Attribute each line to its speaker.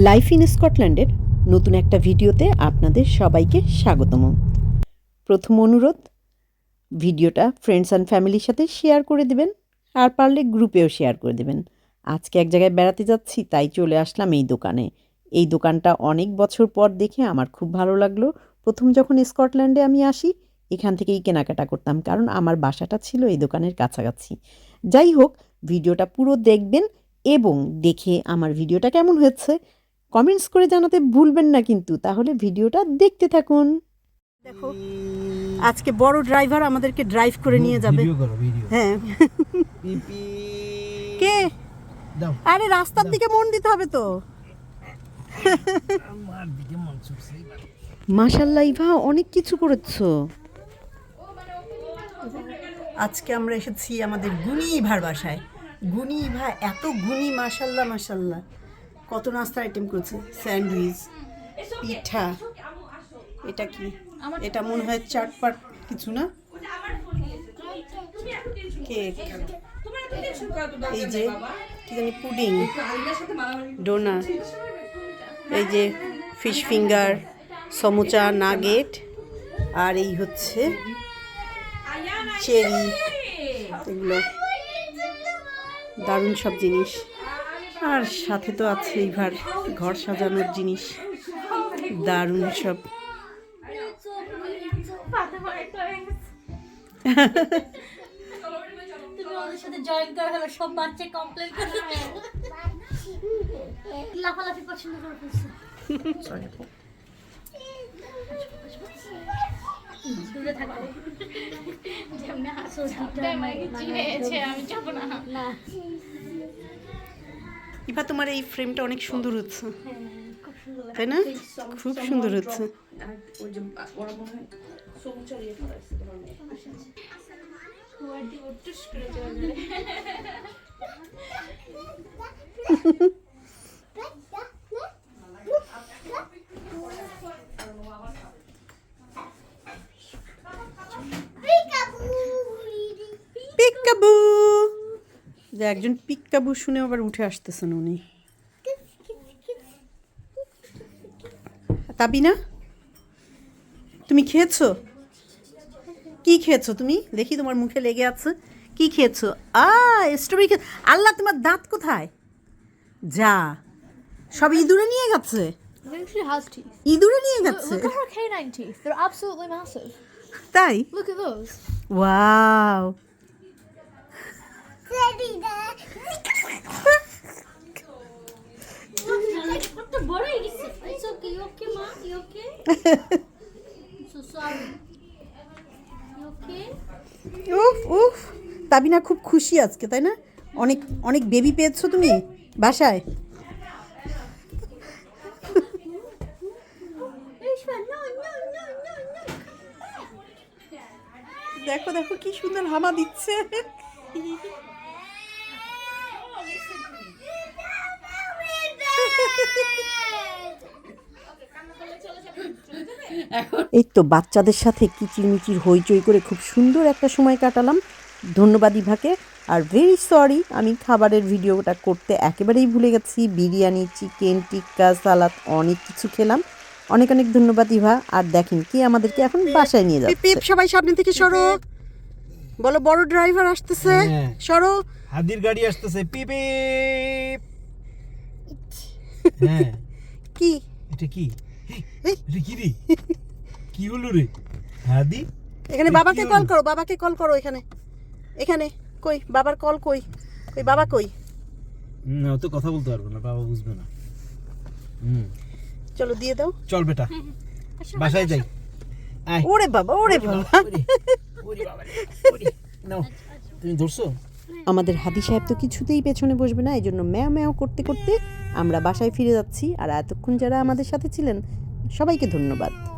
Speaker 1: Life in স্কটল্যান্ডের নতুন একটা ভিডিওতে আপনাদের সবাইকে স্বাগতম। প্রথম অনুরোধ, ভিডিওটা ফ্রেন্ডস অ্যান্ড ফ্যামিলির সাথে শেয়ার করে দেবেন, আর পারলে গ্রুপেও শেয়ার করে দেবেন। আজকে এক জায়গায় বেড়াতে যাচ্ছি, তাই চলে আসলাম এই দোকানে। এই দোকানটা অনেক বছর পর দেখে আমার খুব ভালো লাগল। প্রথম যখন স্কটল্যান্ডে আমি আসি, এখান থেকেই কেনাকাটা করতাম, কারণ আমার বাসাটা ছিল এই দোকানের কাছাকাছি। যাই হোক, ভিডিওটা পুরো দেখবেন এবং দেখে আমার ভিডিওটা কেমন হয়েছে কমেন্টস করে জানাতে ভুলবেন না কিন্তু তাহলে ভিডিওটা দেখতে থাকুন। দেখো আজকে বড় ড্রাইভার আমাদেরকে ড্রাইভ করে নিয়ে যাবে।
Speaker 2: ভিডিও করো ভিডিও।
Speaker 1: হ্যাঁ। কে? আরে রাস্তার দিকে মন দিতে হবে তো। মাশাল্লাহ ইভা অনেক কিছু করেছ। আজকে আমরা এসেছি আমাদের গুণী ইভার বাসায়। গুণী ইভা এত গুণী মাশাল্লাহ মাশাল্লাহ। কত নাস্তার আইটেম করেছে? স্যান্ডউইচ পিঠা এটা কি? এটা মনে হয় চাটপাট কিছু না? কেক। এই যে কি জানি পুডিং ডোনাট এই যে ফিশ ফিঙ্গার সমুচা নাগেট আর এই হচ্ছে চেরি এগুলো। দারুণ সব জিনিস। আর সাথে তো আছে এইবার ঘর সাজানোর জিনিস। দারুণ সব।
Speaker 3: আমি যাব না।
Speaker 4: না।
Speaker 1: ইভা তোমার এই ফ্রেমটা অনেক সুন্দর হচ্ছে।
Speaker 4: হ্যাঁ, খুব সুন্দর
Speaker 1: তাই না? খুব সুন্দর হচ্ছে।
Speaker 3: টুস করে চলে যাবে
Speaker 1: পিকাবু যে একজন পিকাবু শুনে আবার উঠে আসতেছেন উনি। তাবিনা তুমি খেয়েছো? কি খেয়েছো তুমি? দেখি তোমার মুখে লেগে আছে। কি খেয়েছো? আ স্ট্রবেরি খে আল্লাহ তোমার দাঁত কোথায়? যা সব ইঁদুরে নিয়ে গেছে. ইঁদুরে নিয়ে গেছে. তাই?
Speaker 3: Look at those.
Speaker 1: ওয়াও উফ উফ। তাবিনা খুব খুশি আজকে, তাই না? অনেক অনেক বেবি পেয়েছ তুমি বাসায়। দেখো দেখো কি সুন্দর হামা দিচ্ছে। এই তো বাচ্চাদের সাথে কিচিরমিচির হইচই করে খুব সুন্দর একটা সময় কাটালাম। ধন্যবাদ ইভাকে। আর ভেরি সরি আমি খাবারের ভিডিওটা করতে একেবারেই ভুলে গেছি। বিরিয়ানি চিকেন টিক্কা সালাদ অনেক কিছু খেলাম। অনেক অনেক ধন্যবাদ ইভা। আর দেখেন কি আমাদেরকে এখন বাসায় নিয়ে যাচ্ছে। সবাই সামনে থেকে সরো। বলো বড় ড্রাইভার আসতেছে।
Speaker 2: হ্যাঁ।
Speaker 1: সরো।
Speaker 2: হাদির গাড়ি আসতেছে। পিপি হ্যাঁ।
Speaker 1: কি?
Speaker 2: এটা কি?
Speaker 1: এই।
Speaker 2: এটা কি রে? কি হলো রে? হাদি?
Speaker 1: এখানে বাবাকে কল করো বাবাকে কল করো এখানে। এখানে কই? বাবার কল কই? কই বাবা কই?
Speaker 2: না তো কথা বলতে পারব না বাবা বুঝবে না। হুম।
Speaker 1: চলো দিয়ে দাও।
Speaker 2: চল বেটা বাসায় যাই। আয়।
Speaker 1: ওরে বাবা ওরে বাবা।
Speaker 2: ওরে, ওরে বাবা ওরে। নাও তুমি ধরছো?
Speaker 1: আমাদের হাদি সাহেব তো কিছুতেই পেছনে বসবে না এই জন্য ম্যাও ম্যাও করতে করতে আমরা বাসায় ফিরে যাচ্ছি। আর এতক্ষণ যারা আমাদের সাথে ছিলেন সবাইকে ধন্যবাদ।